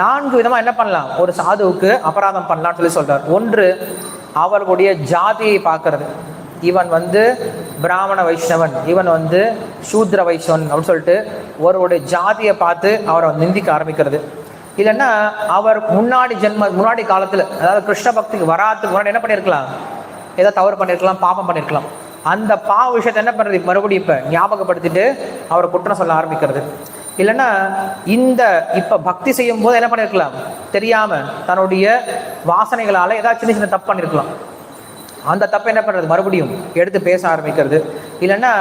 நான்கு விதமா என்ன பண்ணலாம்? ஒரு சாதுவுக்கு அபராதம் பண்ணலாம்னு சொல்லி சொல்றார். ஒன்று அவர்களுடைய ஜாதியை பார்க்கறது. இவன் வந்து பிராமண வைஷ்ணவன் இவன் வந்து சூத்ர வைஷ்ணவன் அப்படின்னு சொல்லிட்டு ஒருவருடைய ஜாதியை பார்த்து அவரை நிந்திக்க ஆரம்பிக்கிறது. இல்லைன்னா அவர் முன்னாடி ஜென்ம முன்னாடி காலத்தில் அதாவது கிருஷ்ண பக்திக்கு வராதுக்கு முன்னாடி என்ன பண்ணியிருக்கலாம்? ஏதோ தவறு பண்ணியிருக்கலாம் பாபம் பண்ணியிருக்கலாம். அந்த பாவ விஷயத்தை என்ன பண்ணுறது மறுபடியும் இப்போ ஞாபகப்படுத்திட்டு அவரை குற்றம் சொல்ல ஆரம்பிக்கிறது. இல்லைன்னா இந்த இப்போ பக்தி செய்யும் போது என்ன பண்ணியிருக்கலாம் தெரியாம தன்னுடைய வாசனைகளால் ஏதாவது சின்ன சின்ன தப்பு பண்ணியிருக்கலாம் அந்த தப்பை என்ன பண்ணுறது மறுபடியும் எடுத்து பேச ஆரம்பிக்கிறது. இல்லைன்னா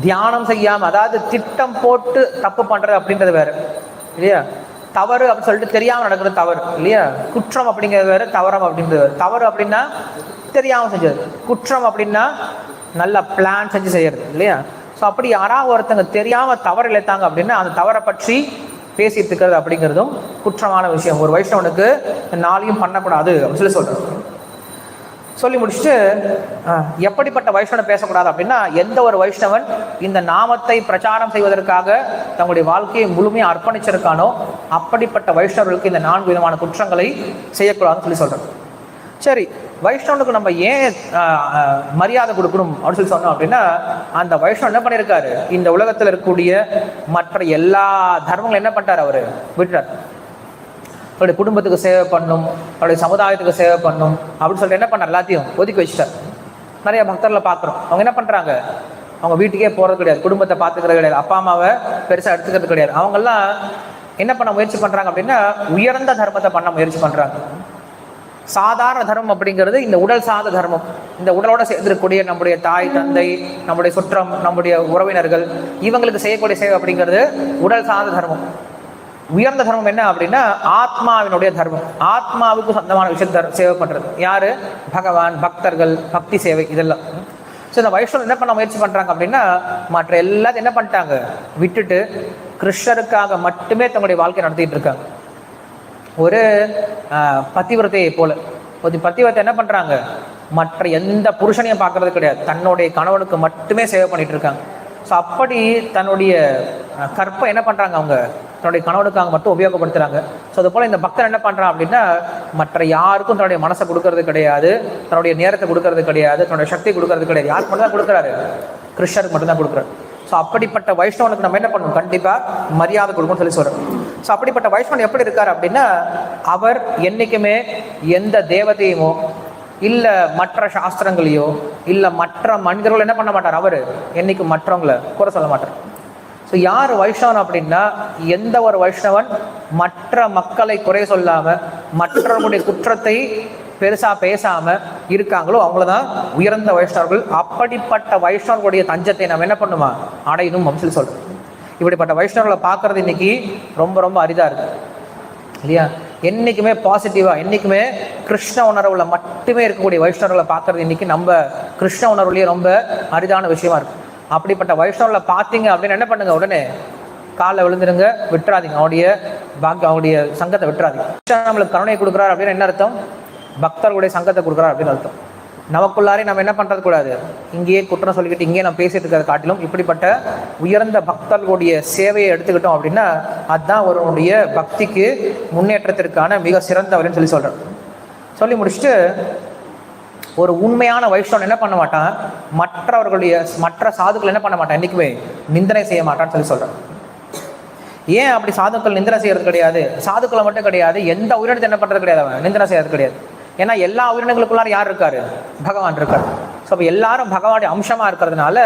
தியானம் செய்யாம அதாவது திட்டம் போட்டு தப்பு பண்றது அப்படின்றது வேற. இல்லையா? தவறு அப்படின்னு சொல்லிட்டு தெரியாம நடக்கிறது தவறு. இல்லையா? குற்றம் அப்படிங்கிறது வேற தவறம் அப்படின்றது வேற. தவறு அப்படின்னா தெரியாம செஞ்சது. குற்றம் அப்படின்னா நல்ல பிளான் செஞ்சு செய்யறது. இல்லையா? ஸோ அப்படி யாராவது ஒருத்தங்க தெரியாமல் தவறு இழைத்தாங்க அப்படின்னா அந்த தவறை பற்றி பேசிட்டு இருக்கிறது அப்படிங்கிறதும் குற்றமான விஷயம். ஒரு வைஷ்ணவனுக்கு நாளையும் பண்ணக்கூடாது அப்படின்னு சொல்லி சொல்கிறேன் சொல்லி முடிச்சுட்டு எப்படிப்பட்ட வைஷ்ணவன் பேசக்கூடாது அப்படின்னா எந்த ஒரு வைஷ்ணவன் இந்த நாமத்தை பிரச்சாரம் செய்வதற்காக தங்களுடைய வாழ்க்கையை முழுமையாக அர்ப்பணிச்சிருக்கானோ அப்படிப்பட்ட வைஷ்ணவர்களுக்கு இந்த நான்கு விதமான குற்றங்களை செய்யக்கூடாதுன்னு சொல்லி சொல்கிறேன் சரி வைஷ்ணவனுக்கு நம்ம ஏன் மரியாதை கொடுக்கணும் அப்படின்னு சொல்லி சொன்னோம் அப்படின்னா அந்த வைஷ்ணவன் என்ன பண்ணியிருக்காரு இந்த உலகத்தில் இருக்கக்கூடிய மற்ற எல்லா தர்மங்களும் என்ன பண்ணிட்டார் அவர்? விட்டுறார் அவருடைய குடும்பத்துக்கு சேவை பண்ணும் அவருடைய சமுதாயத்துக்கு சேவை பண்ணும் அப்படின்னு சொல்லிட்டு என்ன பண்ணார்? எல்லாத்தையும் ஒதுக்கி வச்சுட்டார். நிறைய பக்தர்களை பார்க்குறோம். அவங்க என்ன பண்ணுறாங்க அவங்க வீட்டுக்கே போகிறது கிடையாது. குடும்பத்தை பார்த்துக்கிறது கிடையாது. அப்பா அம்மாவை பெருசாக எடுத்துக்கிறது கிடையாது. அவங்கெல்லாம் என்ன பண்ண முயற்சி பண்ணுறாங்க அப்படின்னா உயர்ந்த தர்மத்தை பண்ண முயற்சி பண்ணுறாங்க சாதாரண தர்மம் அப்படிங்கிறது இந்த உடல் சார்ந்த தர்மம். இந்த உடலோட சேர்ந்திருக்கக்கூடிய நம்முடைய தாய் தந்தை நம்முடைய சுற்றம் நம்முடைய உறவினர்கள் இவங்களுக்கு செய்யக்கூடிய சேவை அப்படிங்கிறது உடல் சார்ந்த தர்மம். உயர்ந்த தர்மம் என்ன அப்படின்னா ஆத்மாவினுடைய தர்மம். ஆத்மாவுக்கு சொந்தமான விஷயம் தர் சேவை பண்றது. யாரு? பகவான் பக்தர்கள் பக்தி சேவை இதெல்லாம். ஸோ இந்த வைஷ்ணவம் என்ன பண்ண முயற்சி பண்றாங்க அப்படின்னா மற்ற எல்லாத்தையும் என்ன பண்ணிட்டாங்க? விட்டுட்டு கிருஷ்ணருக்காக மட்டுமே தங்களுடைய வாழ்க்கை நடத்திட்டு இருக்காங்க. ஒரு பத்திவிரத்தையை போல. ஒரு பத்திவிரத்தை என்ன பண்றாங்க? மற்ற எந்த புருஷனையும் பார்க்கறது கிடையாது. தன்னுடைய கணவனுக்கு மட்டுமே சேவை பண்ணிட்டு இருக்காங்க. ஸோ அப்படி தன்னுடைய கற்பை என்ன பண்றாங்க அவங்க? தன்னுடைய கணவனுக்காக மட்டும் உபயோகப்படுத்துறாங்க. ஸோ அது போல இந்த பக்தர் என்ன பண்றான் அப்படின்னா மற்ற யாருக்கும் தன்னுடைய மனசை கொடுக்கறது கிடையாது. தன்னுடைய நேரத்தை கொடுக்கறது கிடையாது. தன்னுடைய சக்தி கொடுக்கறது கிடையாது. யாருக்கு மட்டும் தான் கொடுக்குறாரு? கிருஷ்ணருக்கு மட்டும்தான் கொடுக்குறாரு. ஸோ அப்படிப்பட்ட வைஷ்ணவனுக்கு நம்ம என்ன பண்ணணும்? கண்டிப்பாக மரியாதை கொடுக்கணும்னு சொல்லி சொல்கிறோம் ஸோ அப்படிப்பட்ட வைஷ்ணவன் எப்படி இருக்கார் அப்படின்னா அவர் என்றைக்குமே எந்த தேவதையுமோ இல்லை மற்ற சாஸ்திரங்களையோ இல்லை மற்ற மனிதர்கள் என்ன பண்ண மாட்டார் அவர். என்னைக்கு மற்றவங்களை குறை சொல்ல மாட்டார். ஸோ யார் வைஷ்ணவன் அப்படின்னா எந்த ஒரு வைஷ்ணவன் மற்ற மக்களை குறை சொல்லாமல் மற்றவர்களுடைய குற்றத்தை பெருசா பேசாம இருக்காங்களோ அவங்கள தான் உயர்ந்த வைஷ்ணவர்கள். அப்படிப்பட்ட வைஷ்ணவர்களுடைய தஞ்சத்தை நம்ம என்ன பண்ணுமா? அடையணும் வம்சில் சொல்லி சொல்றோம். இப்படிப்பட்ட வைஷ்ணவர்களை பார்க்கறது இன்னைக்கு ரொம்ப ரொம்ப அரிதாக இருக்கு. இல்லையா? என்னைக்குமே பாசிட்டிவாக என்றைக்குமே கிருஷ்ண உணர்வுல மட்டுமே இருக்கக்கூடிய வைஷ்ணவர்களை பார்க்கறது இன்றைக்கி நம்ம கிருஷ்ண உணர்வுலேயே ரொம்ப அரிதான விஷயமா இருக்கும் அப்படிப்பட்ட வைஷ்ணவர்களை பார்த்தீங்க அப்படின்னு என்ன பண்ணுங்க உடனே? காலில் விழுந்துருங்க விட்டுறாதீங்க. அவனுடைய பாக்கியம் அவனுடைய சங்கத்தை விட்டுறாதீங்க. நம்மளுக்கு கருணை கொடுக்குறாரு அப்படின்னு என்ன அர்த்தம்? பக்தர்களுடைய சங்கத்தை கொடுக்குறாரு அப்படின்னு அர்த்தம். நமக்குள்ளாரே நம்ம என்ன பண்றது கூடாது? இங்கேயே குற்றம் சொல்லிக்கிட்டு இங்கேயே நம்ம பேசிட்டு இருக்கிறத காட்டிலும் இப்படிப்பட்ட உயர்ந்த பக்தர்களுடைய சேவையை எடுத்துக்கிட்டோம் அப்படின்னா அதுதான் ஒருவனுடைய பக்திக்கு முன்னேற்றத்திற்கான மிக சிறந்தவர்னு சொல்லி சொல்றேன் சொல்லி முடிச்சுட்டு ஒரு உண்மையான வைஷ்ணவன் என்ன பண்ண மாட்டான்? மற்றவர்களுடைய மற்ற சாதுக்கள் என்ன பண்ண மாட்டான்? என்றைக்குமே நிந்தனை செய்ய மாட்டான்னு சொல்லி சொல்றேன் ஏன் அப்படி சாதுக்கள் நிந்தனை செய்யறது கிடையாது? சாதுக்களை மட்டும் கிடையாது. எந்த உயிரினத்தை என்ன பண்றது கிடையாது அவன். நிந்தனை செய்யறது கிடையாது. ஏன்னா எல்லா உயிரினங்களுக்குள்ளார யார் இருக்காரு? பகவான் இருக்கார். ஸோ அப்போ எல்லாரும் பகவானுடைய அம்சமா இருக்கிறதுனால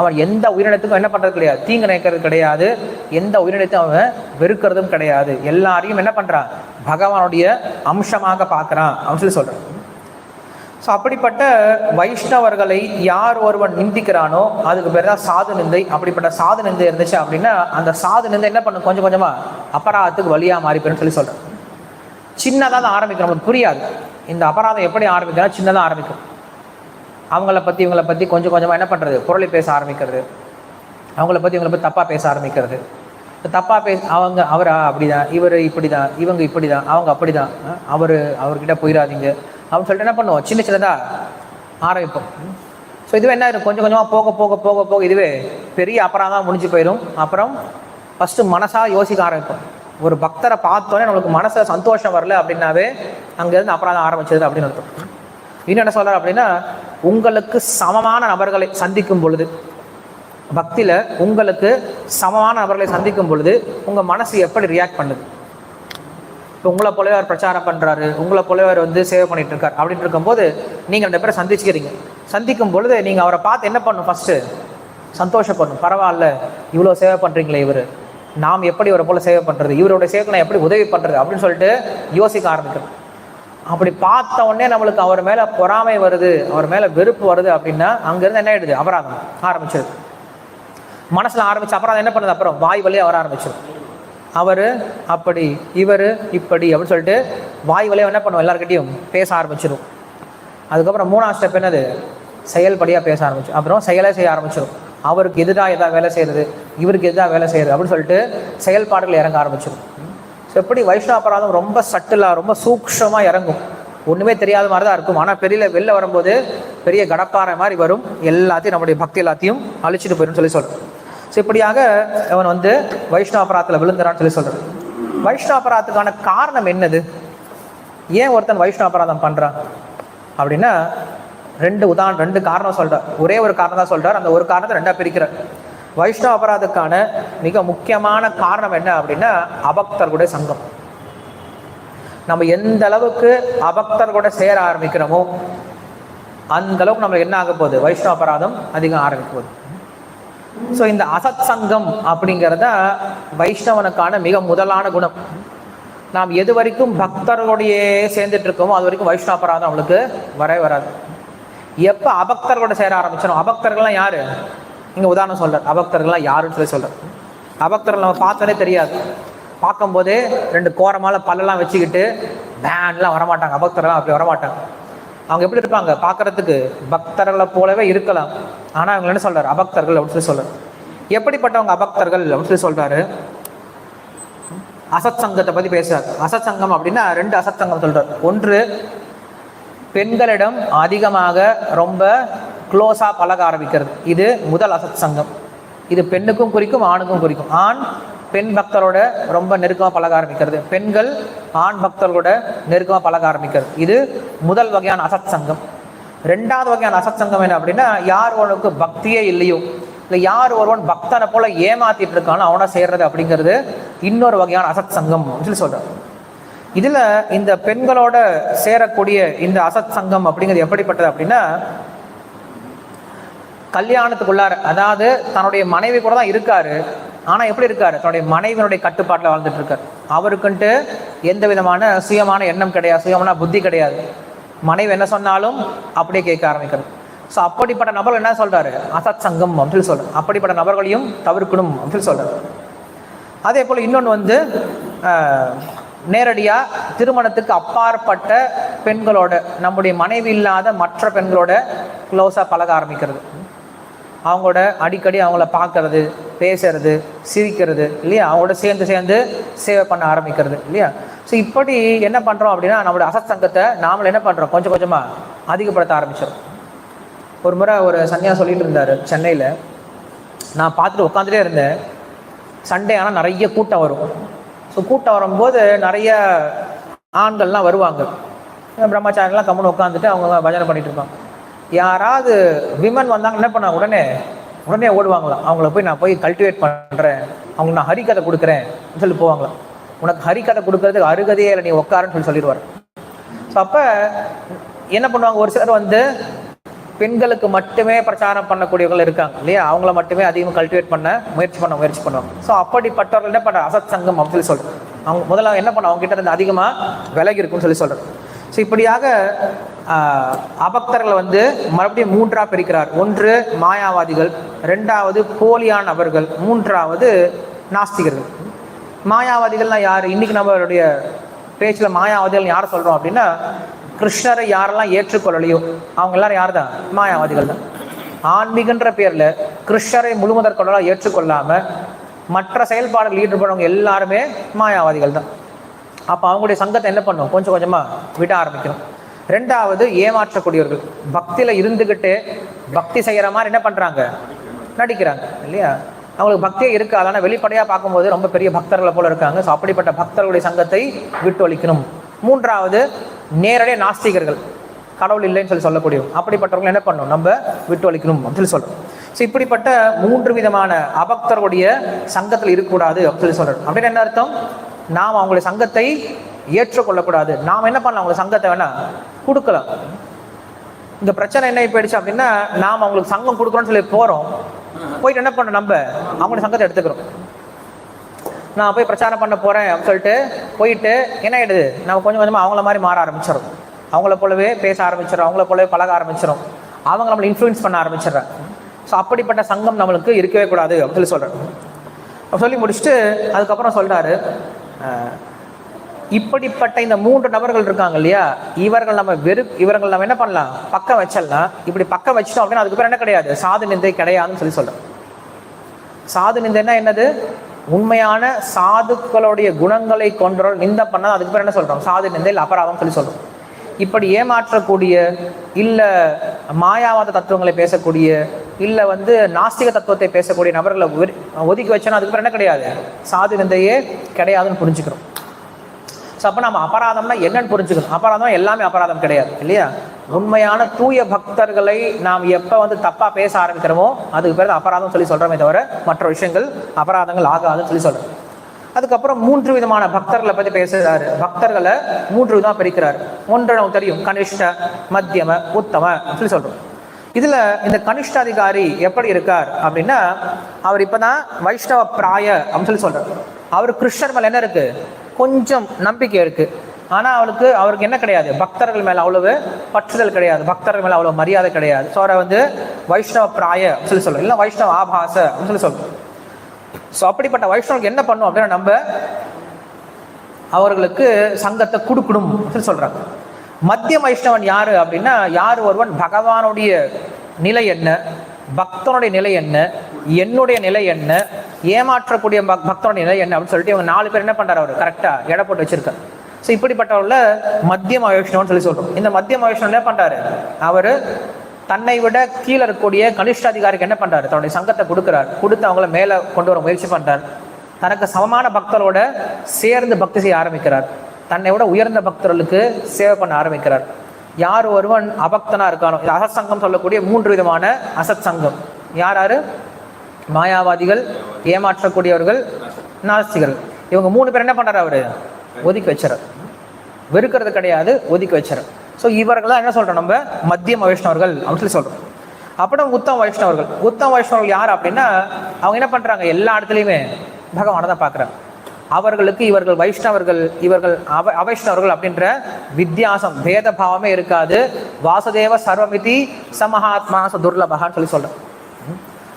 அவன் எந்த உயிரினத்துக்கும் என்ன பண்றது கிடையாது. தீங்கு நினைக்கிறது கிடையாது. எந்த உயிரினத்தையும் அவன் வெறுக்கிறதும் கிடையாது. எல்லாரையும் என்ன பண்றான்? பகவானுடைய அம்சமாக பார்க்கறான் அவன் சொல்லி சொல்றான். ஸோ அப்படிப்பட்ட வைஷ்ணவர்களை யார் ஒருவன் நிந்திக்கிறானோ அதுக்கு பேர் தான் சாது நிந்தை அப்படிப்பட்ட சாது நிந்தை இருந்துச்சு அப்படின்னா அந்த சாது நிந்தை என்ன பண்ணும்? கொஞ்சம் கொஞ்சமா அபராதத்துக்கு வழியா மாறி சொல்லி சொல்றேன். சின்னதாக தான் ஆரம்பிக்கிறோம் நம்மளுக்கு புரியாது. இந்த அபராதம் எப்படி ஆரம்பிக்கிறா சின்னதாக ஆரம்பிக்கும். அவங்கள பற்றி இவங்கள பற்றி கொஞ்சம் கொஞ்சமாக என்ன பண்ணுறது பொருளை பேச ஆரம்பிக்கிறது. அவங்கள பற்றி இவங்கள பற்றி தப்பாக பேச ஆரம்பிக்கிறது. தப்பாக பேச அவங்க அவர்? அப்படிதான் இவர் இப்படி தான் இவங்க இப்படி தான் அவங்க அப்படி தான் அவர் அவர்கிட்ட போயிடாதீங்க. அப்படின்னு சொல்லிட்டு என்ன பண்ணுவோம்? சின்ன சின்னதாக ஆரம்பிப்போம். ஸோ இதுவே என்ன ஆயிரும்? கொஞ்சம் கொஞ்சமாக போக போக போக போக இதுவே பெரிய அபராதம் முடிஞ்சு போயிடும் அப்புறம் ஃபஸ்ட்டு மனசாக யோசிக்க ஆரம்பிப்போம். ஒரு பக்தரை பார்த்தோன்னே நம்மளுக்கு மனசில் சந்தோஷம் வரல அப்படின்னாவே அங்கேருந்து அபராதம் ஆரம்பிச்சது அப்படின்னு அர்த்தம். இன்னும் என்ன சொல்கிறார் அப்படின்னா உங்களுக்கு சமமான நபர்களை சந்திக்கும் பொழுது பக்தியில் உங்களுக்கு சமமான நபர்களை சந்திக்கும் பொழுது உங்கள் மனசு எப்படி ரியாக்ட் பண்ணுது? இப்போ உங்களை போலவே அவர் பிரச்சாரம் பண்ணுறாரு உங்களை போலவே அவர் வந்து சேவை பண்ணிட்டு இருக்கார் அப்படின்ட்டு இருக்கும்போது நீங்கள் ரெண்டு பேரை சந்திச்சுக்கிறீங்க. சந்திக்கும் பொழுது நீங்கள் அவரை பார்த்து என்ன பண்ணும் ஃபஸ்ட்டு சந்தோஷப்படணும். பரவாயில்ல இவ்வளோ சேவை பண்ணுறீங்களே இவர். நாம் எப்படி இவரை போல சேவை பண்ணுறது இவரோட சேவைக்கு நான் எப்படி உதவி பண்ணுறது அப்படின்னு சொல்லிட்டு யோசிக்க ஆரம்பிக்கிறோம். அப்படி பார்த்த உடனே நம்மளுக்கு அவர் மேலே பொறாமை வருது அவர் மேலே வெறுப்பு வருது அப்படின்னா அங்கேருந்து என்ன ஆயிடுது? அபராதம் ஆரம்பிச்சிருது. மனசில் ஆரம்பிச்சு அப்புறம் என்ன பண்ணுது? அப்புறம் வாய் வழியாக வர ஆரம்பிச்சிடும் அவர் அப்படி இவர் இப்படி அப்படின்னு சொல்லிட்டு வாய் வழியாக என்ன பண்ணுவோம்? எல்லாருக்கிட்டையும் பேச ஆரம்பிச்சிடும் அதுக்கப்புறம் மூணாவது ஸ்டெப் என்னது? செயல்படியாக பேச ஆரம்பிச்சு அப்புறம் செயலே செய்ய ஆரம்பிச்சிடும் அவருக்கு எதிராக எதாவது வேலை செய்கிறது இவருக்கு எதிராக வேலை செய்கிறது அப்படின்னு சொல்லிட்டு செயல்பாடுகள் இறங்க ஆரம்பிச்சிடும் ஸோ எப்படி வைஷ்ணவ அபராதம் ரொம்ப சட்டிலாக ரொம்ப சூக்ஷமாக இறங்கும்? ஒன்றுமே தெரியாத மாதிரி தான் இருக்கும். ஆனால் பெரிய வெளில வரும்போது பெரிய கடப்பாறை மாதிரி வரும். எல்லாத்தையும் நம்முடைய பக்தி எல்லாத்தையும் அழிச்சிட்டு போயிடும் சொல்லி சொல்கிறோம் ஸோ இப்படியாக அவன் வந்து வைஷ்ணவ அபராதத்தில் விழுந்துறான்னு சொல்லி சொல்கிறான் வைஷ்ணவ அபராதத்துக்கான காரணம் என்னது? ஏன் ஒருத்தன் வைஷ்ணவ அபராதம் பண்ணுறான் அப்படின்னா ரெண்டு உதாரணம் ரெண்டு காரணம் சொல்றார் ஒரே ஒரு காரணம் தான் சொல்றார். அந்த ஒரு காரணத்தை ரெண்டா பிரிக்கிறார். வைஷ்ணவ அபராதத்துக்கான மிக முக்கியமான காரணம் என்ன அப்படின்னா அபக்தர்களுடைய சங்கம். நம்ம எந்த அளவுக்கு அபக்தர்களோட சேர ஆரம்பிக்கிறோமோ அந்த அளவுக்கு நம்மளுக்கு என்ன ஆக போகுது? வைஷ்ணவ அபராதம் அதிகம் ஆரம்பிக்க போகுது. ஸோ இந்த அசத் சங்கம் அப்படிங்கிறத வைஷ்ணவனுக்கான மிக முதலான குணம். நாம் எது வரைக்கும் பக்தர்களுடைய சேர்ந்துட்டு இருக்கோமோ அது வரைக்கும் வைஷ்ணவ அபராதம் அவளுக்கு வரவே வராது. எப்போ அபக்தர்களோட சேர ஆரம்பிச்சனோ அபக்தர்கள்லாம் யாரு? இங்க உதாரணம் சொல்கிறார் அபக்தர்கள்லாம் யாருன்னு சொல்லி சொல்கிறார் அபக்தர்கள் நம்ம பார்த்தோன்னே தெரியாது. பார்க்கும்போதே ரெண்டு கோரமால பல்லெல்லாம் வச்சுக்கிட்டு பேன்லாம் வரமாட்டாங்க. அபக்தர்கள்லாம் அப்படி வரமாட்டாங்க. அவங்க எப்படி இருப்பாங்க? பார்க்கறதுக்கு பக்தர்களை போலவே இருக்கலாம். ஆனா அவங்க என்ன சொல்றாரு? அபக்தர்கள் அப்படின்னு சொல்லி சொல்றாரு. எப்படிப்பட்டவங்க அபக்தர்கள் அப்படின்னு சொல்லி சொல்றாரு? அசத் சங்கத்தை பத்தி பேசுறாரு. அசத் சங்கம் அப்படின்னா ரெண்டு அசத் சங்கம் சொல்றாரு. ஒன்று பெண்களிடம் அதிகமாக ரொம்ப க்ளோஸா பழக ஆரம்பிக்கிறது. இது முதல் அசத் சங்கம். இது பெண்ணுக்கும் குறிக்கும் ஆணுக்கும் குறிக்கும். ஆண் பெண் பக்தரோட ரொம்ப நெருக்கமாக பழக ஆரம்பிக்கிறது. பெண்கள் ஆண் பக்தர்களோட நெருக்கமாக பழக ஆரம்பிக்கிறது. இது முதல் வகையான அசத் சங்கம். ரெண்டாவது வகையான அசத் சங்கம் என்ன அப்படின்னா யார் ஒருவனுக்கு பக்தியே இல்லையோ இல்லை யார் ஒருவன் பக்தனை போல ஏமாத்திட்டு இருக்கானோ அவனை சேர்றது அப்படிங்கிறது இன்னொரு வகையான அசத் சங்கம் அப்படின்னு சொல்லி சொல்றாரு இதுல இந்த பெண்களோட சேரக்கூடிய இந்த அசத் சங்கம் அப்படிங்கிறது எப்படிப்பட்டது அப்படின்னா கல்யாணத்துக்குள்ளார அதாவது தன்னுடைய மனைவி கூட தான் இருக்காரு. ஆனா எப்படி இருக்காரு? தன்னுடைய மனைவியினுடைய கட்டுப்பாட்டில் வாழ்ந்துட்டு இருக்காரு. அவருக்குன்ட்டு எந்த விதமான சுயமான எண்ணம் கிடையாது சுயமான புத்தி கிடையாது. மனைவி என்ன சொன்னாலும் அப்படியே கேட்க ஆரம்பிக்கிறது. ஸோ அப்படிப்பட்ட நபர்கள் என்ன சொல்றாரு? அசத் சங்கம் அப்படின்னு சொல்றாரு. அப்படிப்பட்ட நபர்களையும் தவிர்க்கணும் அப்படின்னு சொல்றாரு. அதே போல் இன்னொன்று வந்து நேரடியாக திருமணத்துக்கு அப்பாற்பட்ட பெண்களோட நம்முடைய மனைவி இல்லாத மற்ற பெண்களோட க்ளோஸாக பழக ஆரம்பிக்கிறது. அவங்களோட அடிக்கடி அவங்கள பார்க்கறது பேசுறது சிரிக்கிறது இல்லையா? அவங்களோட சேர்ந்து சேர்ந்து சேவை பண்ண ஆரம்பிக்கிறது இல்லையா? ஸோ இப்படி என்ன பண்ணுறோம் அப்படின்னா நம்மளோட அசத் சங்கத்தை நாமளும் என்ன பண்ணுறோம் கொஞ்சம் கொஞ்சமாக அதிகப்படுத்த ஆரம்பிச்சிடும் ஒரு முறை ஒரு சன்னியா சொல்லிட்டு இருந்தார் சென்னையில். நான் பார்த்துட்டு உட்காந்துட்டே இருந்தேன். சண்டே ஆனால் நிறைய கூட்டம் வரும். ஸோ கூட்டம் வரும்போது நிறைய ஆண்கள்லாம் வருவாங்க. பிரம்மச்சாரியெல்லாம் கம்முன்னு உட்காந்துட்டு அவங்க பஜனை பண்ணிட்டு இருப்பாங்க. யாராவது விமன் வந்தாங்க என்ன பண்ணாங்க? உடனே உடனே ஓடுவாங்களாம். அவங்கள போய் நான் போய் கல்டிவேட் பண்ணுறேன் அவங்களுக்கு நான் ஹரிக்கதை கொடுக்குறேன் சொல்லி போவாங்களாம். உனக்கு ஹரிக்கதை கொடுக்கறதுக்கு அருகதையே இல்லை நீ உட்காருன்னு சொல்லி சொல்லிடுவார். ஸோ அப்போ என்ன பண்ணுவாங்க? ஒரு சிலர் வந்து பெண்களுக்கு மட்டுமே பிரச்சாரம் பண்ணக்கூடியவர்கள் இருக்காங்க இல்லையா? அவங்கள மட்டுமே அதிகமாக கல்டிவேட் பண்ண முயற்சி பண்ண முயற்சி பண்ணுவாங்க. ஸோ அப்படிப்பட்டவர்கள் என்ன பண்ணுற அசத் சங்கம் அப்படின்னு சொல்லி சொல்கிறேன் அவங்க முதல்ல என்ன பண்ண அவங்க கிட்ட இருந்து அதிகமாக விலகி இருக்கும்னு சொல்லி சொல்கிறேன் ஸோ இப்படியாக அபக்தர்களை வந்து மறுபடியும் மூன்றாக பிரிக்கிறார். ஒன்று மாயாவாதிகள். ரெண்டாவது போலியான நபர்கள். மூன்றாவது நாஸ்திகர்கள். மாயாவாதிகள்னால் யார்? இன்னைக்கு நம்மளுடைய பேச்சில் மாயாவாதிகள் யார் சொல்கிறோம் அப்படின்னா கிருஷ்ணரை யாரெல்லாம் ஏற்றுக்கொள்ளலையோ அவங்க எல்லாரும் யார் தான் மாயாவாதிகள் தான். ஆன்மீகன்ற பேரில் கிருஷ்ணரை முழுமதற்கொள்ளலாம் ஏற்றுக்கொள்ளாமல் ஏற்றுக்கொள்ளாம மற்ற செயல்பாடுகள் ஈடுபடுறவங்க எல்லாருமே மாயாவாதிகள் தான். அப்போ அவங்களுடைய சங்கத்தை என்ன பண்ணும்? கொஞ்சம் கொஞ்சமாக விட ஆரம்பிக்கணும் ரெண்டாவது ஏமாற்றக்கூடியவர்கள். பக்தியில் இருந்துக்கிட்டு பக்தி செய்கிற மாதிரி என்ன பண்ணுறாங்க நடிக்கிறாங்க இல்லையா? அவங்களுக்கு பக்தியே இருக்காது. ஆனால் வெளிப்படையாக பார்க்கும்போது ரொம்ப பெரிய பக்தர்களை போல இருக்காங்க. ஸோ அப்படிப்பட்ட பக்தர்களுடைய சங்கத்தை விட்டு ஒழிக்கணும். மூன்றாவது நேரடியாக நாஸ்திகர்கள் கடவுள் இல்லைன்னு சொல்லி சொல்லக்கூடியவங்க. அப்படிப்பட்டவங்களை என்ன பண்ணணும்? நம்ம விட்டு அளிக்கணும் அப்படின்னு சொல்லணும். ஸோ இப்படிப்பட்ட மூன்று விதமான அபக்தருடைய சங்கத்தில் இருக்கக்கூடாது அப்படின்னு சொல்லி சொல்றோம் அப்படின்னு என்ன அர்த்தம்? நாம் அவங்களுடைய சங்கத்தை ஏற்றுக்கொள்ளக்கூடாது. நாம் என்ன பண்ணலாம்? அவங்களுக்கு சங்கத்தை வேணா கொடுக்கலாம். இந்த பிரச்சனை என்ன போயிடுச்சு அப்படின்னா நாம் அவங்களுக்கு சங்கம் கொடுக்குறோம்னு சொல்லி போகிறோம் போயிட்டு என்ன பண்ணுறோம் நம்ம? அவங்களுடைய சங்கத்தை எடுத்துக்கிறோம். நான் போய் பிரச்சாரம் பண்ண போகிறேன் அப்படின்னு சொல்லிட்டு போயிட்டு என்ன ஆகிடுது நம்ம கொஞ்சம் கொஞ்சமாக அவங்கள மாதிரி மாற ஆரம்பிச்சிடும் அவங்கள போலவே பேச ஆரம்பிச்சிடும் அவங்கள போலவே பழக ஆரம்பிச்சிடும் அவங்க நம்மளை இன்ஃப்ளூயன்ஸ் பண்ண ஆரம்பிச்சிடுறாங்க. ஸோ அப்படிப்பட்ட சங்கம் நம்மளுக்கு இருக்கவே கூடாது அப்படின்னு சொல்லி சொல்கிறேன் சொல்லி முடிச்சுட்டு அதுக்கப்புறம் சொல்கிறாரு இப்படிப்பட்ட இந்த மூன்று நபர்கள் இருக்காங்க இல்லையா? இவர்கள் நம்ம வெறு இவர்கள் நம்ம என்ன பண்ணலாம்? பக்கம் வச்சிடலாம். இப்படி பக்கம் வச்சிட்டோம் அப்படின்னா அதுக்கு பேர் என்ன கிடையாது? சாது நிந்தை கிடையாதுன்னு சொல்லி சொல்கிறேன் சாது நிந்தைன்னா என்னது? உண்மையான சாதுக்களுடைய குணங்களை கொண்டவர்கள் நிந்த பண்ணால் அதுக்கு பேர் என்ன சொல்றோம்? சாது நிந்தையில் அபராதம் சொல்லி சொல்றோம். இப்படி ஏமாற்றக்கூடிய இல்ல மாயாவாத தத்துவங்களை பேசக்கூடிய இல்ல வந்து நாஸ்திக தத்துவத்தை பேசக்கூடிய நபர்களை ஒதுக்கி- ஒதுக்கி வச்சோன்னா அதுக்கு பேர் என்ன கிடையாது? சாது நிந்தையே கிடையாதுன்னு புரிஞ்சுக்கிறோம். ஸோ அப்போ நம்ம அபராதம்னா என்னன்னு புரிஞ்சுக்கணும். அபராதம் எல்லாமே அபராதம் கிடையாது இல்லையா? உண்மையான தூய பக்தர்களை நாம் எப்போ வந்து தப்பாக பேச ஆரம்பிக்கிறோமோ அதுக்கு பேர் அபராதம் சொல்லி சொல்கிறோமே தவிர மற்ற விஷயங்கள் அபராதங்கள் ஆகாதுன்னு சொல்லி சொல்கிறோம் அதுக்கப்புறம் மூன்று விதமான பக்தர்களை பற்றி பேசுகிறாரு பக்தர்களை மூன்று விதமாக பிரிக்கிறார். ஒன்று நமக்கு தெரியும் கனிஷ்ட மத்தியம உத்தம சொல்லி சொல்கிறோம் இதில் இந்த கனிஷ்டாதிகாரி எப்படி இருக்கார் அப்படின்னா அவர் இப்போ தான் வைஷ்ணவ பிராய அப்படின்னு சொல்லி சொல்கிறார் அவர் கிருஷ்ணர் மேலே என்ன இருக்குது கொஞ்சம் நம்பிக்கை இருக்குது ஆனால் அவளுக்கு அவருக்கு என்ன கிடையாது? பக்தர்கள் மேலே அவ்வளவு பற்றுதல் கிடையாது. பக்தர்கள் மேலே அவ்வளவு மரியாதை கிடையாது. ஸோ அவரை வந்து வைஷ்ணவ பிராய அப்படின்னு சொல்லி சொல்லுவோம் இல்லை வைஷ்ணவ ஆபாச அப்படின்னு சொல்லி சொல்லுவோம் ஸோ அப்படிப்பட்ட வைஷ்ணவனுக்கு என்ன பண்ணும் அப்படின்னா நம்ம அவர்களுக்கு சங்கத்தை கொடுக்கணும் அப்படின்னு சொல்கிறாங்க மத்திய வைஷ்ணவன் யார் அப்படின்னா யார் ஒருவன்? பகவானுடைய நிலை என்ன? பக்தனுடைய நிலை என்ன? என்னுடைய நிலை என்ன? ஏமாற்றக்கூடிய பக்தனுடைய நிலை என்ன? அப்படின்னு சொல்லிட்டு இவங்க நாலு பேர் என்ன பண்ணுறாரு அவர்? கரெக்டாக எடை போட்டு வச்சிருக்காரு. ஸோ இப்படிப்பட்டவர்கள மத்தியம வைஷ்ணவன் சொல்லி சொல்றோம். இந்த மத்தியம வைஷ்ணவன் என்ன பண்றாரு? அவரு தன்னை விட கீழே இருக்கக்கூடிய கனிஷ்ட அதிகாரிக்கு என்ன பண்றாரு? தன்னுடைய சங்கத்தை கொடுக்குறாரு. கொடுத்து அவங்கள மேல கொண்டு வர முயற்சி பண்றார். தனக்கு சமமான பக்தரோட சேர்ந்து பக்தி செய்ய ஆரம்பிக்கிறார். தன்னை விட உயர்ந்த பக்தர்களுக்கு சேவை பண்ண ஆரம்பிக்கிறார். யார் ஒருவன் அபக்தனா இருக்கானோ இது அசத் சங்கம் சொல்லக்கூடிய மூன்று விதமான அசத் சங்கம் யார் யாரு? மாயாவாதிகள் ஏமாற்றக்கூடியவர்கள் நாஸ்திகர்கள். இவங்க மூணு பேர் என்ன பண்றாரு அவரு? ஒதுக்கி வச்சுறார் வெறுக்கிறது கிடையாது ஒதுக்கி வச்சுறார் ஸோ இவர்கள் என்ன சொல்கிறோம் நம்ம? மத்தியம வைஷ்ணவர்கள் அப்படின்னு சொல்லி சொல்றோம். அப்புறம் உத்தம வைஷ்ணவர்கள். உத்தம வைஷ்ணவர்கள் யார் அப்படின்னா அவங்க என்ன பண்றாங்க? எல்லா இடத்துலையுமே பகவானை தான் பார்க்குறாங்க. அவர்களுக்கு இவர்கள் வைஷ்ணவர்கள் இவர்கள் அவ அவைஷ்ணவர்கள் அப்படின்ற வித்தியாசம் பேத பாவமே இருக்காது. வாசுதேவ சர்வமிதி சமஹாத்மா ச துர்லபகான்னு சொல்லி சொல்றேன்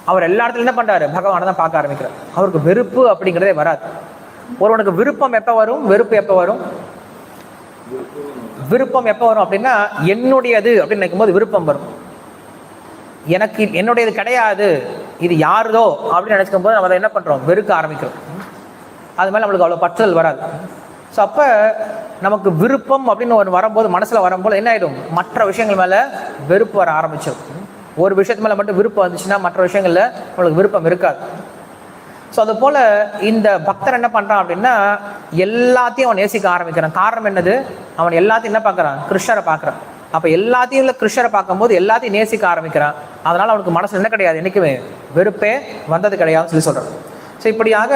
அவர் எல்லா இடத்துலையும் என்ன பண்றாரு? பகவானை தான் பார்க்க ஆரம்பிக்கிறார். அவருக்கு வெறுப்பு அப்படிங்கிறதே வராது. ஒருவனுக்கு விருப்பம் எப்போ வரும்? வெறுப்பு எப்போ வரும்? விருப்பம் எப்போ வரும் அப்படின்னா என்னுடையது அப்படின்னு நினைக்கும் போது விருப்பம் வரும். எனக்கு என்னுடையது கிடையாது இது யாருதோ அப்படின்னு நினைச்சுக்கும் போது நம்ம அதை என்ன பண்றோம்? வெறுக்க ஆரம்பிக்கிறோம். அது மேலே நம்மளுக்கு அவ்வளோ பற்றுதல் வராது. ஸோ அப்போ நமக்கு விருப்பம் அப்படின்னு ஒரு வரும்போது மனசில் வரும்போது என்ன ஆயிடும்? மற்ற விஷயங்கள் மேலே வெறுப்பு வர ஆரம்பிச்சிடும் ஒரு விஷயத்து மேலே மட்டும் விருப்பம் வந்துச்சுன்னா மற்ற விஷயங்களில் நம்மளுக்கு விருப்பம் இருக்காது. ஸோ அது போல இந்த பக்தர் என்ன பண்றான் அப்படின்னா எல்லாத்தையும் அவன் நேசிக்க ஆரம்பிக்கிறான். காரணம் என்னது? அவன் எல்லாத்தையும் என்ன பார்க்குறான்? கிருஷ்ணரை பார்க்குறான். அப்போ எல்லாத்தையும் இல்லை கிருஷ்ணரை பார்க்கும்போது எல்லாத்தையும் நேசிக்க ஆரம்பிக்கிறான். அதனால அவனுக்கு மனசில் என்ன கிடையாது? என்னைக்குமே வெறுப்பே வந்தது கிடையாதுன்னு சொல்லி சொல்றான். ஸோ இப்படியாக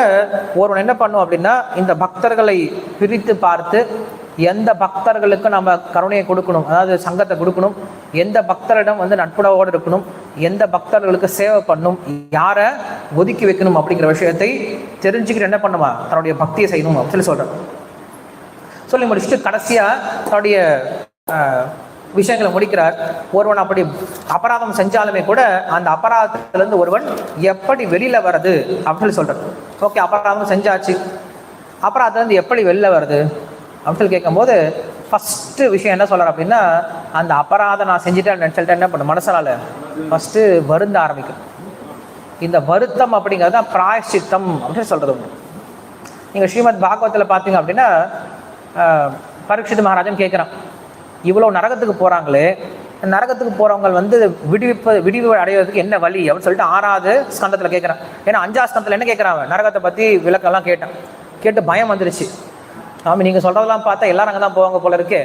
ஒருவன் என்ன பண்ணும் அப்படின்னா இந்த பக்தர்களை பிரித்து பார்த்து எந்த பக்தர்களுக்கு நம்ம கருணையை கொடுக்கணும் அதாவது சங்கத்தை கொடுக்கணும் எந்த பக்தரிடம் வந்து நட்புணவோடு இருக்கணும் எந்த பக்தர்களுக்கு சேவை பண்ணும் யாரை ஒதுக்கி வைக்கணும் அப்படிங்கிற விஷயத்தை தெரிஞ்சுக்கிட்டு என்ன பண்ணுமா? தன்னுடைய பக்தியை செய்யணும் அப்படின்னு சொல்லி சொல்றேன் சொல்லி முடிச்சுட்டு கடைசியா தன்னுடைய விஷயங்களை முடிக்கிறார். ஒருவன் அப்படி அபராதம் செஞ்சாலுமே கூட அந்த அபராதத்திலிருந்து ஒருவன் எப்படி வெளியில வர்றது? அப்படின்னு சொல்லி சொல்றார். ஓகே அபராதம் செஞ்சாச்சு. அபராதத்திலிருந்து எப்படி வெளில வருது அப்படின்னு சொல்லி கேட்கும்போது ஃபஸ்ட்டு விஷயம் என்ன சொல்கிறார் அப்படின்னா அந்த அபராதம் நான் செஞ்சுட்டேன் சொல்லிட்டு என்ன பண்ண மனசனால். ஃபஸ்ட்டு வருந்த ஆரம்பிக்கும். இந்த வருத்தம் அப்படிங்கிறது தான் பிராயஷ்சித்தம் அப்படின்னு சொல்கிறது ஒன்று நீங்கள் ஸ்ரீமத் பாகவத்தில் பார்த்தீங்க அப்படின்னா பரீட்சித் மகாராஜன் கேட்குறான் இவ்வளோ நரகத்துக்கு போகிறாங்களே நரகத்துக்கு போகிறவங்க வந்து விடுவிப்ப விடுவி அடைவதற்கு என்ன வழி அப்படின்னு சொல்லிட்டு ஆறாவது ஸ்கந்தத்தில் கேட்குறான் ஏன்னா அஞ்சாவது ஸ்கந்தத்தில் என்ன கேட்குறான் நரகத்தை பற்றி விளக்கெல்லாம் கேட்டான். கேட்டு பயம் வந்துருச்சு. ஆமாம் நீங்கள் சொல்கிறதெல்லாம் பார்த்தா எல்லாரும் அங்கே தான் போவாங்க போல இருக்கு.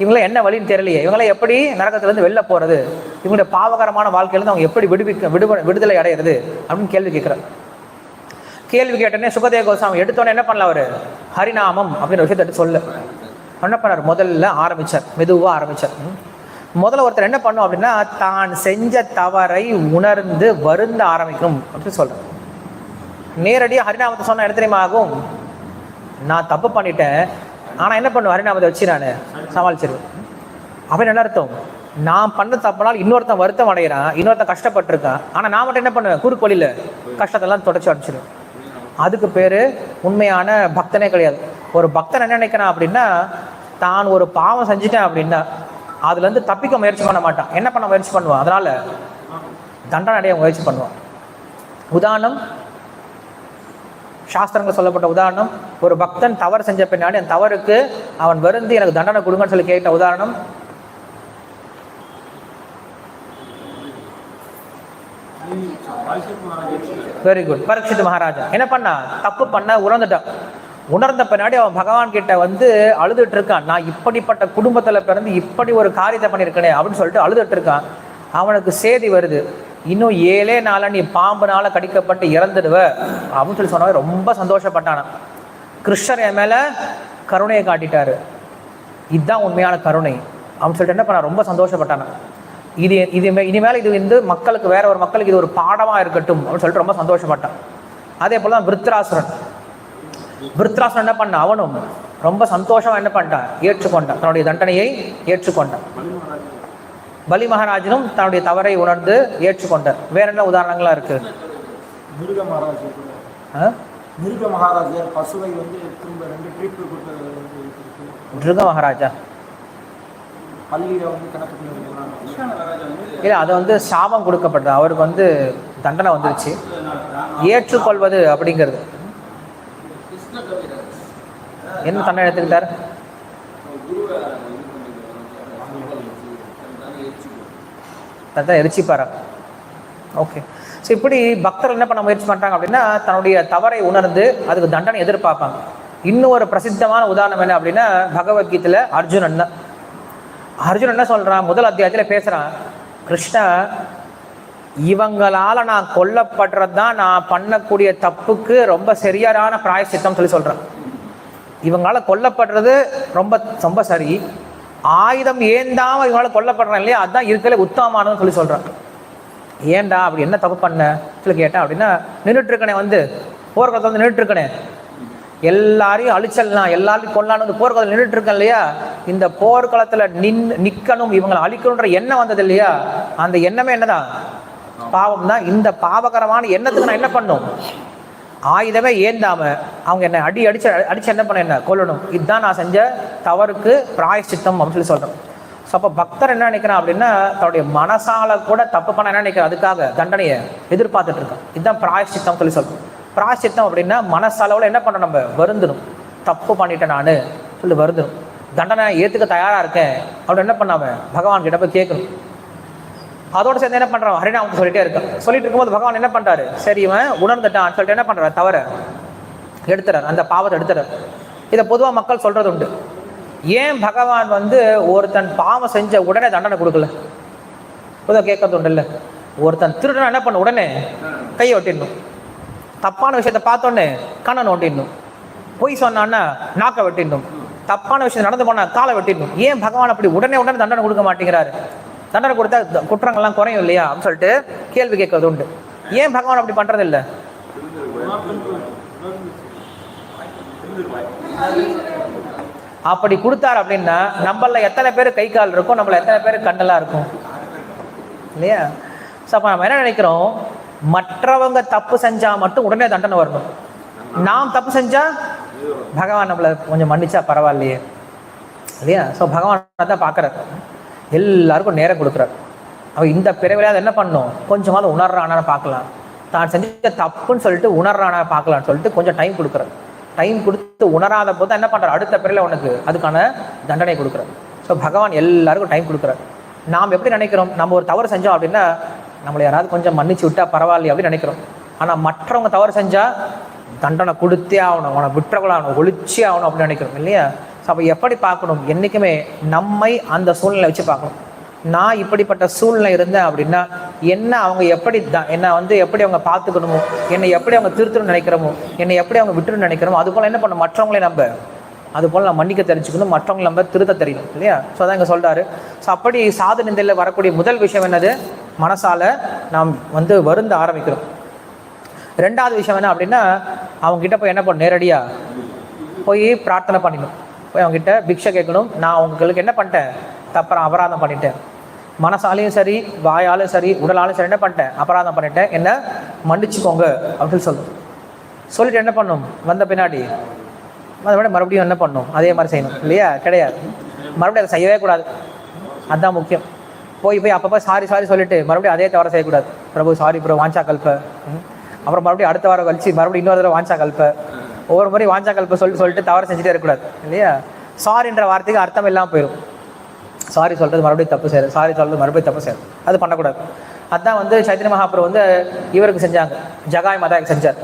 இவங்களாம் என்ன வழின்னு தெரியலையே. இவங்களாம் எப்படி நரகத்துலேருந்து வெளில போகிறது இவங்களுடைய பாவகரமான வாழ்க்கையிலேருந்து அவங்க எப்படி விடுவிக்க விடுப விடுதலை அடையிறது? அப்படின்னு கேள்வி கேட்குறாரு. கேள்வி கேட்டோடனே சுகதேவ கோசாமி எடுத்தோடனே என்ன பண்ணல அவர்? ஹரிநாமம் அப்படின்ற விஷயத்தை எடுத்து சொல்லு என்ன பண்ணார்? முதல்ல ஆரம்பிச்சார். மெதுவாக ஆரம்பித்தார் முதல்ல ஒருத்தர் என்ன பண்ணும் அப்படின்னா தான் செஞ்ச தவறை உணர்ந்து வருந்த ஆரம்பிக்கணும் அப்படின்னு சொல்கிறேன் நேரடியாக ஹரிநாமத்தை சொன்ன என்ன ஆகும்? நான் தப்பு பண்ணிட்டேன். ஆனா என்ன பண்ணுவார்? நான் அதை வச்சு நான் சமாளிச்சிருவேன். அவன் என்ன அர்த்தம்? நான் பண்ண தப்புனால் இன்னொருத்தன் வருத்தம் அடைகிறான் இன்னொருத்தன் கஷ்டப்பட்டிருக்கான். ஆனா நான் மட்டும் என்ன பண்ணுவேன்? குறுக்கு கஷ்டத்தெல்லாம் தொடச்சி அடிச்சிருவேன் அதுக்கு பேரு உண்மையான பக்தனே கிடையாது. ஒரு பக்தன் என்ன நினைக்கிறான் அப்படின்னா தான் ஒரு பாவம் செஞ்சுட்டேன் அப்படின்னா அதுல இருந்து தப்பிக்க முயற்சி பண்ண மாட்டான். என்ன பண்ண முயற்சி பண்ணுவான்? அதனால தண்டனை அடைய முயற்சி பண்ணுவான். உதாரணம் சாஸ்திரங்கள் சொல்லப்பட்ட உதாரணம் ஒரு பக்தன் தவறு செஞ்ச பின்னாடி அந்த தவறுக்கு அவன் வருந்து எனக்கு தண்டனை கொடுங்கன்னு சொல்லி கேட்ட உதாரணம். Very good Parikshit Maharaja. என்ன பண்ணா? தப்பு பண்ண உணர்ந்துட்டான். உணர்ந்த பின்னாடி அவன் பகவான் கிட்ட வந்து அழுதுட்டு இருக்கான். நான் இப்படிப்பட்ட குடும்பத்துல பிறந்து இப்படி ஒரு காரியத்தை பண்ணியிருக்கனே அப்படின்னு சொல்லிட்டு அழுதுட்டு இருக்கான். அவனுக்கு சேதி வருது. இன்னும் ஏழே நாள நீ பாம்புனால கடிக்கப்பட்டு இறந்துடுவ. அப்படின்னு சொல்லி சொன்னவன் ரொம்ப சந்தோஷப்பட்டானான் கிருஷ்ணர் என் மேலே கருணையை காட்டிட்டாரு. இதுதான் உண்மையான கருணை. அப்படின்னு சொல்லிட்டு என்ன பண்ண ரொம்ப சந்தோஷப்பட்டானான் இது இது மே- இனிமேல் இது வந்து மக்களுக்கு வேற ஒரு மக்களுக்கு இது ஒரு பாடமாக இருக்கட்டும். அப்படின்னு சொல்லிட்டு ரொம்ப சந்தோஷப்பட்டான். அதே போல தான் விருத்ராசுரன். விருத்ராசுரன் என்ன பண்ண அவனும் ரொம்ப சந்தோஷமாக என்ன பண்ணிட்டான்? ஏற்றுக்கொண்டான். தன்னுடைய தண்டனையை ஏற்றுக்கொண்டான். பலி மகாராஜனும் தன்னுடைய தவறை உணர்ந்து ஏற்றுக்கொண்டார் வேற என்ன உதாரணங்களா இருக்கு? மிருக மகாராஜ்? மிருக மகாராஜர் பசுவை வந்து திரும்ப ரெண்டு ட்ரிப். மிருக மகாராஜா? இல்ல அது வந்து சாபம் கொடுக்கப்பட்டது. அவருக்கு வந்து தண்டனை வந்துருச்சு. ஏற்றுக்கொள்வது அப்படிங்கிறது. என்ன தண்டனை எடுத்துக்கிட்டார்? தண்டனை எரிச்சிப்பாரா ஓகே ஸோ இப்படி பக்தர்கள் என்ன பண்ண முயற்சி பண்ணுறாங்க அப்படின்னா தன்னுடைய தவறை உணர்ந்து அதுக்கு தண்டனை எதிர்பார்ப்பாங்க. இன்னும் ஒரு பிரசித்தமான உதாரணம் என்ன அப்படின்னா பகவத்கீதையில் அர்ஜுனன் தான் அர்ஜுனன் என்ன சொல்கிறான் முதல் அத்தியாயத்தில் பேசுகிறான் கிருஷ்ணா இவங்களால நான் கொல்லப்படுறது தான் நான் பண்ணக்கூடிய தப்புக்கு ரொம்ப சரியான பிராயசித்தம் சொல்லி சொல்கிறேன் இவங்களால் கொல்லப்படுறது ரொம்ப ரொம்ப சரி. ஆயுதம் ஏந்தாம இவங்களால கொல்லப்படுறேன் இல்லையா? அதுதான் இருக்கல உத்தமமானதுன்னு சொல்லி சொல்றேன். ஏன்டா அப்படி என்ன தப்பு பண்ண? சொல்லி கேட்டா அப்படின்னா நின்றுட்டு இருக்கனே வந்து போர்க்களத்தில் வந்து நின்றுட்டு இருக்கனே எல்லாரையும் அழிச்சல்லாம் எல்லாரையும் கொல்லான்னு வந்து போர்க்களத்தில் நின்றுட்டு இருக்கேன் இல்லையா? இந்த போர்க்களத்துல நின் நிக்கணும் இவங்களை அழிக்கணுன்ற எண்ணம் வந்தது இல்லையா? அந்த எண்ணமே என்னதான்? பாவம் தான் இந்த பாவகரமான எண்ணத்துக்கு நான் என்ன பண்ணும்? ஆயுதமே ஏந்தாம அவங்க என்ன அடி அடிச்சு அடிச்சு என்ன பண்ண என்ன? கொல்லணும். இதுதான் நான் செஞ்ச தவறுக்கு பிராயச்சித்தம் அப்படின்னு சொல்லி சொல்றேன் ஸோ அப்போ பக்தர் என்ன நினைக்கிறான் அப்படின்னா தன்னுடைய மனசால கூட தப்பு பண்ண என்ன நினைக்கிறான்? அதுக்காக தண்டனையை எதிர்பார்த்துட்டு இருக்கான். இதுதான் பிராயச்சித்தம் சொல்லி சொல்றோம். பிராயச்சித்தம் அப்படின்னா மனசளவில் என்ன பண்ணணும் நம்ம? வருந்தணும் தப்பு பண்ணிட்டேன் நான் சொல்லி வருந்தணும் தண்டனை ஏற்றுக்க தயாராக இருக்கேன். அப்படின்னு என்ன பண்ணாம? பகவான் கிட்ட போய் கேட்கணும். அதோட சேர்ந்து என்ன பண்றான்? ஹரிநாமத்தை சொல்லிட்டே இருக்கான் சொல்லிட்டு இருக்கும்போது பகவான் என்ன பண்றாரு? சரி இவன் உணர்ந்துட்டான். சொல்லிட்டு என்ன பண்றாரு? தவற. எடுத்துறாரு. அந்த பாவத்தை எடுத்துறாரு. இதை பொதுவாக மக்கள் சொல்றது உண்டு ஏன் பகவான் வந்து ஒருத்தன் பாவம் செஞ்ச உடனே தண்டனை கொடுக்கல? பொதுவாக கேட்கறது உண்டு இல்லை ஒருத்தன் திருடன் என்ன பண்ண? உடனே கையை ஒட்டிடணும். தப்பான விஷயத்தை பார்த்தோன்னே கண்ணன் ஒட்டிடணும் பொய் சொன்னான்னா நாக்கை வெட்டிடணும். தப்பான விஷயம் நடந்து போனா காலை வெட்டிடணும். ஏன் பகவான் அப்படி உடனே உடனே தண்டனை கொடுக்க மாட்டேங்கிறாரு? தண்டனை கொடுத்தா குற்றங்கள்லாம் குறையும் இல்லையா அப்படின்னு சொல்லிட்டு கேள்வி கேட்கறது உண்டு. ஏன் பகவான் அப்படி பண்றது இல்ல அப்படி கொடுத்தார் அப்படின்னா நம்மள எத்தனை பேர் கை கால் இருக்கும் நம்மள எத்தனை பேர் கண்ணெல்லாம் இருக்கும். இல்லையா? ஸோ அப்போ நம்ம என்ன நினைக்கிறோம்? மற்றவங்க தப்பு செஞ்சா மட்டும் உடனே தண்டனை வரணும். நாம் தப்பு செஞ்சா பகவான் நம்மளை கொஞ்சம் மன்னிச்சா பரவாயில்லையே. இல்லையா? ஸோ பகவான் தான் பார்க்குறாரு. எல்லாருக்கும் நேரம் கொடுக்குறாரு. அவன் இந்த பிறவிலையாவது என்ன பண்ணும்? கொஞ்சமாவது உணர்றானான்னு பார்க்கலாம். தான் செஞ்ச தப்புன்னு சொல்லிட்டு உணர்றானா பார்க்கலாம்னு சொல்லிட்டு கொஞ்சம் டைம் கொடுக்குறாரு. டைம் கொடுத்து உணராத போது என்ன பண்றாரு? அடுத்த பிறவில உனக்கு அதுக்கான தண்டனை கொடுக்குறாரு. ஸோ பகவான் எல்லாருக்கும் டைம் கொடுக்குறாரு. நாம் எப்படி நினைக்கிறோம்? நம்ம ஒரு தவறு செஞ்சோம் அப்படின்னா நம்மளை யாராவது கொஞ்சம் மன்னிச்சு விட்டால் பரவாயில்லையே அப்படின்னு நினைக்கிறோம். ஆனால் மற்றவங்க தவறு செஞ்சால் தண்டனை கொடுத்தே ஆகணும். அவனை விட்டுறக்கூடாது ஆகணும்? ஒழிச்சே ஆகணும் அப்படின்னு நினைக்கிறோம் இல்லையா? அப்போ எப்படி பார்க்கணும்? என்றைக்குமே நம்மை அந்த சூழ்நிலை வச்சு பார்க்கணும். நான் இப்படிப்பட்ட சூழ்நிலை இருந்தேன் அப்படின்னா என்ன அவங்க எப்படி தான் என்னை வந்து எப்படி அவங்க பார்த்துக்கணுமோ என்னை எப்படி அவங்க திருத்தணும்னு நினைக்கிறோமோ என்னை எப்படி அவங்க விட்டுணும்னு நினைக்கிறோமோ அது போல் என்ன பண்ணணும்? மற்றவங்களே நம்ம அது போல் நம்ம மன்னிக்க தெரிஞ்சுக்கணும் மற்றவங்களை நம்ம திருத்த தெரியணும் இல்லையா? ஸோ அதான் இங்கே சொல்கிறாரு ஸோ அப்படி சாது நிந்தையில் வரக்கூடிய முதல் விஷயம் என்னது? மனசால் நாம் வந்து வருந்த ஆரம்பிக்கிறோம். ரெண்டாவது விஷயம் என்ன அப்படின்னா அவங்ககிட்ட போய் என்ன பண்ணும் நேரடியாக போய் பிரார்த்தனை பண்ணிடணும் போய் அவங்ககிட்ட பிக்ஷை கேட்கணும். நான் உங்களுக்கு என்ன பண்ணிட்டேன்? தப்புறம் அபராதம் பண்ணிட்டேன். மனசாலையும் சரி வாயாலும் சரி உடலாலும் சரி என்ன பண்ணிட்டேன்? அபராதம் பண்ணிட்டேன். என்ன? மன்னிச்சுக்கோங்க அப்படின்னு சொல்லணும் சொல்லிட்டு என்ன பண்ணும்? வந்த பின்னாடி. அதை விட மறுபடியும் என்ன பண்ணும்? அதே மாதிரி செய்யணும். இல்லையா? கிடையாது. மறுபடியும் அதை செய்யவே கூடாது. அதுதான் முக்கியம். போய் போய் அப்பப்போ சாரி சாரி சொல்லிட்டு மறுபடியும் அதே தவிர செய்யக்கூடாது. பிரபு சாரி பிரபு வாஞ்சா கல்ப. அப்புறம் மறுபடியும் அடுத்த வாரம் கழிச்சு மறுபடியும் இன்னொரு தடவை வாஞ்சா கல்ப. ஒவ்வொரு முறை வாஞ்சா கல்ப சொல்லிட்டு சொல்லிட்டு தவறு செஞ்சுட்டே இருக்கக்கூடாது. இல்லையா? சாரின்ற வார்த்தைக்கு அர்த்தம் இல்லாமல் போயிடும் சாரி சொல்கிறது மறுபடியும் தப்பு செய்யறது சாரி சொல்கிறது மறுபடியும் தப்பு செய்யறது அது பண்ணக்கூடாது. அதுதான் வந்து சைத்தன்ய மகாபுரம் வந்து இவருக்கு செஞ்சாங்க. ஜகாய் மதாய்க்கு செஞ்சார்.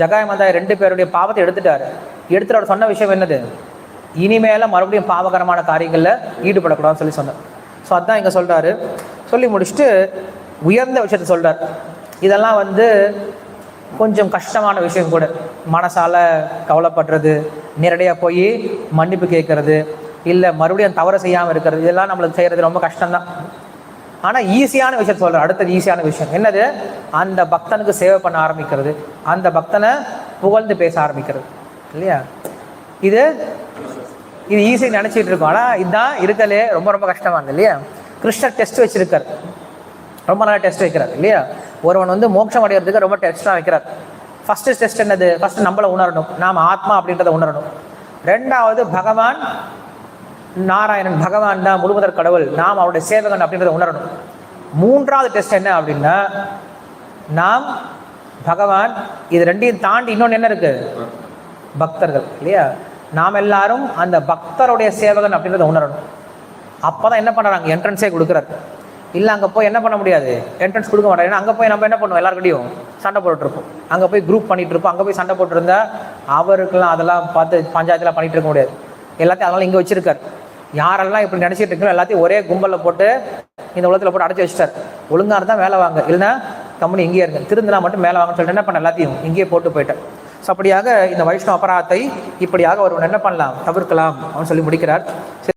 ஜகாய் மதாய் ரெண்டு பேருடைய பாவத்தை எடுத்துட்டார். எடுத்துட்டு அவர் சொன்ன விஷயம் என்னது? இனிமேல மறுபடியும் பாவகரமான காரியங்களில் ஈடுபடக்கூடாதுன்னு சொல்லி சொன்னார். ஸோ அதான் இங்கே சொல்கிறாரு சொல்லி முடிச்சுட்டு உயர்ந்த விஷயத்த சொல்கிறார் இதெல்லாம் வந்து கொஞ்சம் கஷ்டமான விஷயம் கூட. மனசால் கவலைப்படுறது நேரடியாக போய் மன்னிப்பு கேட்கறது இல்லை மறுபடியும் தவறு செய்யாமல் இருக்கிறது இதெல்லாம் நம்மளுக்கு செய்கிறது ரொம்ப கஷ்டம்தான். ஆனால் ஈஸியான விஷயம் சொல்கிறேன் அடுத்தது ஈஸியான விஷயம். என்னது? அந்த பக்தனுக்கு சேவை பண்ண ஆரம்பிக்கிறது. அந்த பக்தனை புகழ்ந்து பேச ஆரம்பிக்கிறது. இல்லையா? இது இது ஈஸியாக நினச்சிட்டு இருக்கோம். ஆனால் இதுதான் இருக்கலே ரொம்ப ரொம்ப கஷ்டமானது இல்லையா? கிருஷ்ணர் டெஸ்ட் வச்சிருக்கார். ரொம்ப நல்லா டெஸ்ட் வைக்கிறார் இல்லையா? ஒருவன் வந்து மோட்சம் அடைகிறதுக்கு ரொம்ப டெஸ்ட்லாம் வைக்கிறார். ஃபஸ்ட்டு டெஸ்ட் என்னது? ஃபஸ்ட்டு நம்மளை உணரணும். நாம் ஆத்மா அப்படின்றத உணரணும். ரெண்டாவது பகவான் நாராயணன் பகவான் தான் முழுவதற் கடவுள். நாம் அவருடைய சேவகன் அப்படின்றத உணரணும். மூன்றாவது டெஸ்ட் என்ன அப்படின்னா நாம் பகவான் இது ரெண்டையும் தாண்டி இன்னொன்று என்ன இருக்கு? பக்தர்கள் இல்லையா? நாம் எல்லாரும் அந்த பக்தருடைய சேவகன் அப்படின்றத உணரணும். அப்பதான் என்ன பண்ணுறாங்க என்ட்ரன்ஸே கொடுக்குறாரு. இல்லை அங்கே போய் என்ன பண்ண முடியாது? என்ட்ரன்ஸ் கொடுக்க மாட்டாங்க ஏன்னா அங்கே போய் நம்ம என்ன பண்ணுவோம்? எல்லாருக்கிட்டையும் சண்டை போட்டுருப்போம் அங்கே போய் குரூப் பண்ணிட்டு இருப்போம் அங்கே போய் சண்டை போட்டுருந்தா அவருக்கெல்லாம் அதெல்லாம் பார்த்து பஞ்சாயத்தில் பண்ணிட்டு இருக்க முடியாது. எல்லாத்தையும் அதனால இங்கே வச்சிருக்காரு. யாரெல்லாம் இப்படி நினச்சிட்டு இருக்கோ எல்லாத்தையும் ஒரே கும்பலில் போட்டு இந்த உலகத்தில் போட்டு அடைச்சி வச்சிட்டார். ஒழுங்காக இருந்தால் வேலை வாங்க. இல்லைன்னா கம்பெனி இங்கேயே இருக்கு திருந்தினா மட்டும் மேலே வாங்கன்னு சொல்லிட்டு என்ன பண்ண? எல்லாத்தையும் இங்கேயே போட்டு போயிட்டேன் ஸோ அப்படியாக இந்த வைஷ்ணவ அபராதத்தை இப்படியாக ஒருவன் என்ன பண்ணலாம்? தவிர்க்கலாம் அப்படின்னு சொல்லி முடிக்கிறார்.